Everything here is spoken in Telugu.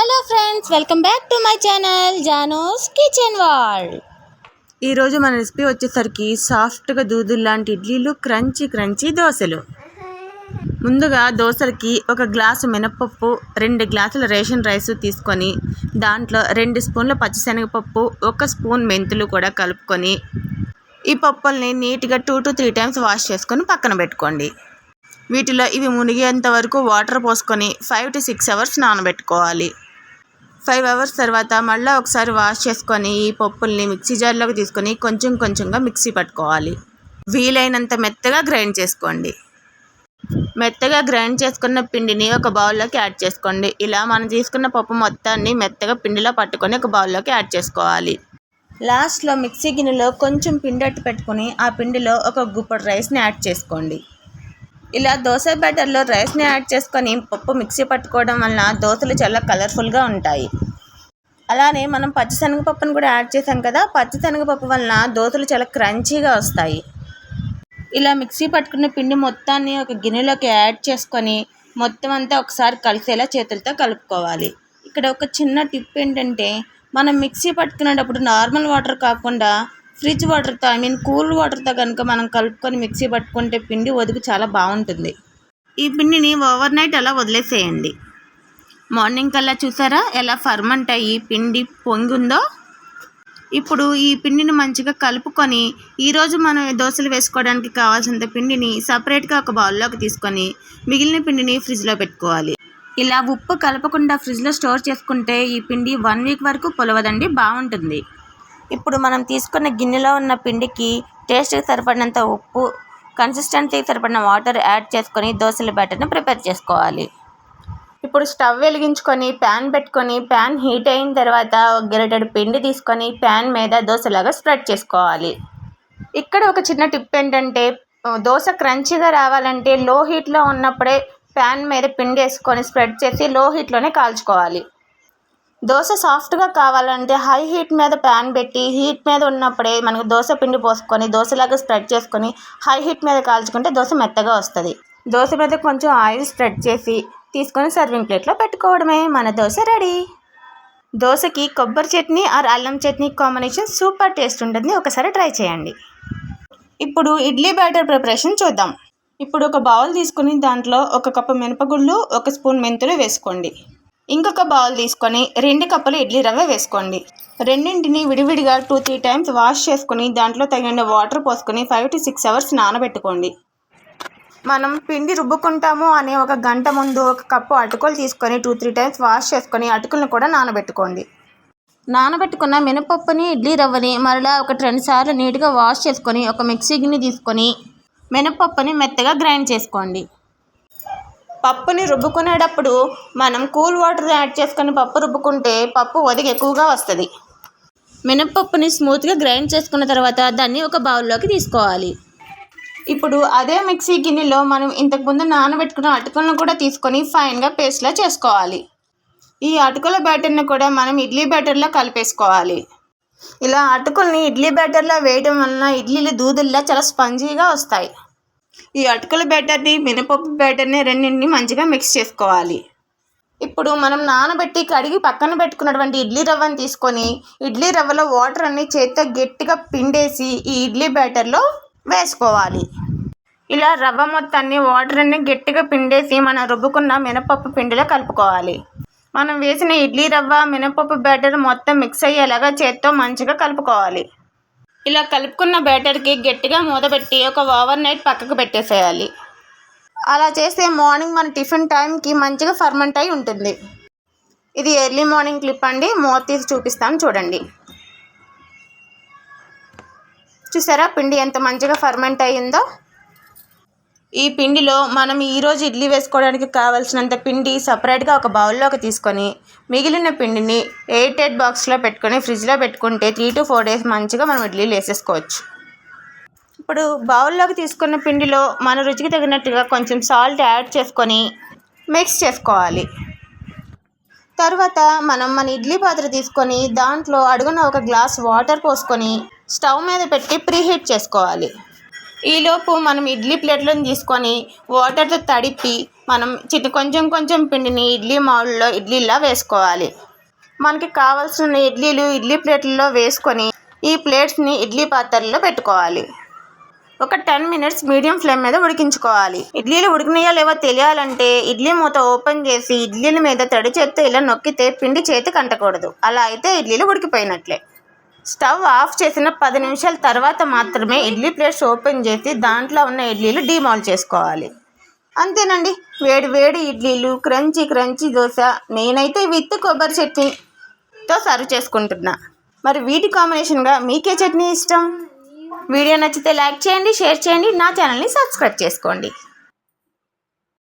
Hello friends welcome back to my channel Jano's kitchen world ఈరోజు మన రెసిపీ వచ్చేసరికి సాఫ్ట్గా దూదులు లాంటి ఇడ్లీలు క్రంచీ క్రంచీ దోశలు. ముందుగా దోశలకి ఒక గ్లాసు మినపప్పు రెండు గ్లాసుల రేషన్ రైస్ తీసుకొని దాంట్లో రెండు స్పూన్ల పచ్చిశనగపప్పు ఒక స్పూన్ మెంతులు కూడా కలుపుకొని ఈ పప్పుల్ని నీట్గా two to three times wash చేసుకొని పక్కన పెట్టుకోండి. వీటిలో ఇవి మునిగేంత వరకు వాటర్ పోసుకొని ఫైవ్ టు సిక్స్ అవర్స్ నానబెట్టుకోవాలి. ఫైవ్ అవర్స్ తర్వాత మళ్ళీ ఒకసారి వాష్ చేసుకొని ఈ పప్పుల్ని మిక్సీ జార్లోకి తీసుకొని కొంచెం కొంచెంగా మిక్సీ పట్టుకోవాలి. వీలైనంత మెత్తగా గ్రైండ్ చేసుకోండి. మెత్తగా గ్రైండ్ చేసుకున్న పిండిని ఒక బౌల్లోకి యాడ్ చేసుకోండి. ఇలా మనం తీసుకున్న పప్పు మొత్తాన్ని మెత్తగా పిండిలో పట్టుకొని ఒక బౌల్లోకి యాడ్ చేసుకోవాలి. లాస్ట్లో మిక్సీ గిన్నెలో కొంచెం పిండి అట్టు పెట్టుకొని ఆ పిండిలో ఒక గుప్పటి రైస్ని యాడ్ చేసుకోండి. ఇలా దోశ బ్యాటర్లో రైస్ని యాడ్ చేసుకొని పప్పు మిక్సీ పట్టుకోవడం వలన దోశలు చాలా కలర్ఫుల్గా ఉంటాయి. అలానే మనం పచ్చిశనగపప్పును కూడా యాడ్ చేసాం కదా పచ్చిశనగపప్పు వలన దోశలు చాలా క్రంచీగా వస్తాయి. ఇలా మిక్సీ పట్టుకున్న పిండి మొత్తాన్ని ఒక గిన్నెలోకి యాడ్ చేసుకొని మొత్తం అంతా ఒకసారి కలిసేలా చేతులతో కలుపుకోవాలి. ఇక్కడ ఒక చిన్న టిప్ ఏంటంటే మనం మిక్సీ పట్టుకునేటప్పుడు నార్మల్ వాటర్ కాకుండా ఫ్రిడ్జ్ వాటర్తో ఐ మీన్ కూల్ వాటర్తో కనుక మనం కలుపుకొని మిక్సీ పట్టుకుంటే పిండి ఒదుగు చాలా బాగుంటుంది. ఈ పిండిని ఓవర్ నైట్ అలా వదిలేసేయండి. మార్నింగ్ కల్లా చూసారా ఎలా ఫర్మంట్ అయ్యి పిండి పొంగుందో? ఇప్పుడు ఈ పిండిని మంచిగా కలుపుకొని ఈరోజు మనం దోశలు వేసుకోవడానికి కావాల్సినంత పిండిని సపరేట్గా ఒక బౌల్లోకి తీసుకొని మిగిలిన పిండిని ఫ్రిడ్జ్లో పెట్టుకోవాలి. ఇలా ఉప్పు కలపకుండా ఫ్రిడ్జ్లో స్టోర్ చేసుకుంటే ఈ పిండి వన్ వీక్ వరకు పొలవదండి బాగుంటుంది. ఇప్పుడు మనం తీసుకున్న గిన్నెలో ఉన్న పిండికి టేస్ట్కి సరిపడినంత ఉప్పు కన్సిస్టెన్సీకి సరిపడిన వాటర్ యాడ్ చేసుకొని దోశల బ్యాటర్ని ప్రిపేర్ చేసుకోవాలి. ఇప్పుడు స్టవ్ వెలిగించుకొని ప్యాన్ పెట్టుకొని ప్యాన్ హీట్ అయిన తర్వాత ఒక పిండి తీసుకొని ప్యాన్ మీద దోశలాగా స్ప్రెడ్ చేసుకోవాలి. ఇక్కడ ఒక చిన్న టిప్ ఏంటంటే దోశ క్రంచీగా రావాలంటే లో హీట్లో ఉన్నప్పుడే ప్యాన్ మీద పిండి వేసుకొని స్ప్రెడ్ చేసి లో హీట్లోనే కాల్చుకోవాలి. దోశ సాఫ్ట్గా కావాలంటే హై హీట్ మీద ప్యాన్ పెట్టి హీట్ మీద ఉన్నప్పుడే మనకు దోశ పిండి పోసుకొని దోశలాగా స్ప్రెడ్ చేసుకొని హై హీట్ మీద కాల్చుకుంటే దోశ మెత్తగా వస్తుంది. దోశ మీద కొంచెం ఆయిల్ స్ప్రెడ్ చేసి తీసుకొని సర్వింగ్ ప్లేట్లో పెట్టుకోవడమే. మన దోశ రెడీ. దోశకి కొబ్బరి చట్నీ ఆర్ అల్లం చట్నీ కాంబినేషన్ సూపర్ టేస్ట్ ఉంటుంది. ఒకసారి ట్రై చేయండి. ఇప్పుడు ఇడ్లీ బ్యాటర్ ప్రిపరేషన్ చూద్దాం. ఇప్పుడు ఒక బౌల్ తీసుకొని దాంట్లో ఒక కప్పు మినపగుళ్ళు ఒక స్పూన్ మెంతులు వేసుకోండి. ఇంకొక బౌల్ తీసుకొని రెండు కప్పులు ఇడ్లీ రవ్వ వేసుకోండి. రెండింటిని విడివిడిగా టూ త్రీ టైమ్స్ వాష్ చేసుకుని దాంట్లో తగిన వాటర్ పోసుకొని ఫైవ్ టు సిక్స్ అవర్స్ నానబెట్టుకోండి. మనం పిండి రుబ్బుకుంటాము అనే ఒక గంట ముందు ఒక కప్పు అటుకులు తీసుకొని టూ త్రీ టైమ్స్ వాష్ చేసుకొని అటుకులను కూడా నానబెట్టుకోండి. నానబెట్టుకున్న మినపప్పుని ఇడ్లీ రవ్వని మరలా ఒక రెండు సార్లు నీట్గా వాష్ చేసుకొని ఒక మిక్సీ గిన్నె తీసుకొని మినపప్పుని మెత్తగా గ్రైండ్ చేసుకోండి. పప్పుని రుబ్బుకునేటప్పుడు మనం కూల్ వాటర్ యాడ్ చేసుకొని పప్పు రుబ్బుకుంటే పప్పు ఒదిగి ఎక్కువగా వస్తుంది. మినపప్పుని స్మూత్గా గ్రైండ్ చేసుకున్న తర్వాత దాన్ని ఒక బౌల్లోకి తీసుకోవాలి. ఇప్పుడు అదే మిక్సీ గిన్నెలో మనం ఇంతకుముందు నానబెట్టుకున్న అటుకులను కూడా తీసుకొని ఫైన్గా పేస్ట్లా చేసుకోవాలి. ఈ అటుకుల బ్యాటర్ని కూడా మనం ఇడ్లీ బ్యాటర్లో కలిపేసుకోవాలి. ఇలా అటుకుల్ని ఇడ్లీ బ్యాటర్లో వేయడం వలన ఇడ్లీలు దూదుల్లా చాలా స్పంజీగా వస్తాయి. ఈ అటుకుల బ్యాటర్ని మినపప్పు బ్యాటర్ని రెండింటిని మంచిగా మిక్స్ చేసుకోవాలి. ఇప్పుడు మనం నానబెట్టి కడిగి పక్కన పెట్టుకున్నటువంటి ఇడ్లీ రవ్వని తీసుకొని ఇడ్లీ రవ్వలో వాటర్ అన్ని చేత్తో గట్టిగా పిండేసి ఈ ఇడ్లీ బ్యాటర్లో వేసుకోవాలి. ఇలా రవ్వ మొత్తాన్ని వాటర్ అన్ని గట్టిగా పిండేసి మనం రుబ్బుకున్న మినపప్పు పిండిలో కలుపుకోవాలి. మనం వేసిన ఇడ్లీ రవ్వ మినపప్పు బ్యాటర్ మొత్తం మిక్స్ అయ్యేలాగా చేత్తో మంచిగా కలుపుకోవాలి. ఇలా కలుపుకున్న బ్యాటర్కి గట్టిగా మూతపెట్టి ఒక ఓవర్ నైట్ పక్కకు పెట్టేసేయాలి. అలా చేస్తే మార్నింగ్ మన టిఫిన్ టైంకి మంచిగా ఫర్మెంట్ అయి ఉంటుంది. ఇది ఎర్లీ మార్నింగ్ క్లిప్ అండి. మూత తీసి చూపిస్తాను చూడండి. చూసారా? పిండి ఎంత మంచిగా ఫర్మెంట్ అయ్యిందో. ఈ పిండిలో మనం ఈరోజు ఇడ్లీ వేసుకోవడానికి కావాల్సినంత పిండి సపరేట్గా ఒక బౌల్లోకి తీసుకొని మిగిలిన పిండిని ఎయిట్ ఎయిట్ బాక్స్లో పెట్టుకొని ఫ్రిడ్జ్లో పెట్టుకుంటే త్రీ టు ఫోర్ డేస్ మంచిగా మనం ఇడ్లీలు వేసేసుకోవచ్చు. ఇప్పుడు బౌల్లోకి తీసుకున్న పిండిలో మన రుచికి తగినట్టుగా కొంచెం సాల్ట్ యాడ్ చేసుకొని మిక్స్ చేసుకోవాలి. తర్వాత మనం మన ఇడ్లీ పాత్ర తీసుకొని దాంట్లో అడుగున ఒక గ్లాస్ వాటర్ పోసుకొని స్టవ్ మీద పెట్టి ప్రీహీట్ చేసుకోవాలి. ఈలోపు మనం ఇడ్లీ ప్లేట్లను తీసుకొని వాటర్తో తడిపి మనం చిన్న కొంచెం కొంచెం పిండిని ఇడ్లీ మౌల్లో ఇడ్లీలా వేసుకోవాలి. మనకి కావాల్సిన ఇడ్లీలు ఇడ్లీ ప్లేట్లలో వేసుకొని ఈ ప్లేట్స్ని ఇడ్లీ పాత్రల్లో పెట్టుకోవాలి. ఒక టెన్ మినిట్స్ మీడియం ఫ్లేమ్ మీద ఉడికించుకోవాలి. ఇడ్లీలు ఉడికినాయో లేవో తెలియాలంటే ఇడ్లీ మూత ఓపెన్ చేసి ఇడ్లీల మీద తడి చేత్తో ఇలా నొక్కితే పిండి చేతికి అంటకూడదు. అలా అయితే ఇడ్లీలు ఉడికిపోయినట్లే. స్టవ్ ఆఫ్ చేసిన పది నిమిషాల తర్వాత మాత్రమే ఇడ్లీ ప్లేట్స్ ఓపెన్ చేసి దాంట్లో ఉన్న ఇడ్లీలు డిమాల్ చేసుకోవాలి. అంతేనండి. వేడి వేడి ఇడ్లీలు క్రంచీ క్రంచీ దోశ నేనైతే విత్ కొబ్బరి చట్నీతో సర్వ్ చేసుకుంటున్నా. మరి వీటి కాంబినేషన్గా మీకే చట్నీ ఇష్టం? వీడియో నచ్చితే లైక్ చేయండి షేర్ చేయండి నా ఛానల్ని సబ్స్క్రైబ్ చేసుకోండి.